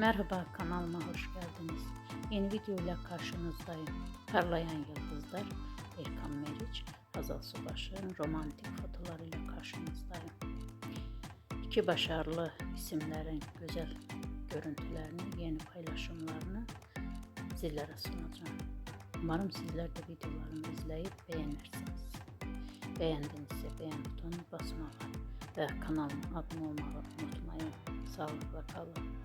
Merhaba kanalıma hoş geldiniz. Yeni videoyla karşınızdayım. Parlayan Yıldızlar, Erkan Meriç, Hazal Subaşı'nın romantik fotolarıyla karşınızdayım. İki başarılı isimlerin güzel görüntülerini, yeni paylaşımlarını sizlere sunacağım. Umarım sizler de videolarımı izleyip beğenirsiniz. Beğendinizse beğen butonuna basmağı ve kanalıma abone olmayı unutmayın. Sağlıkla kalın.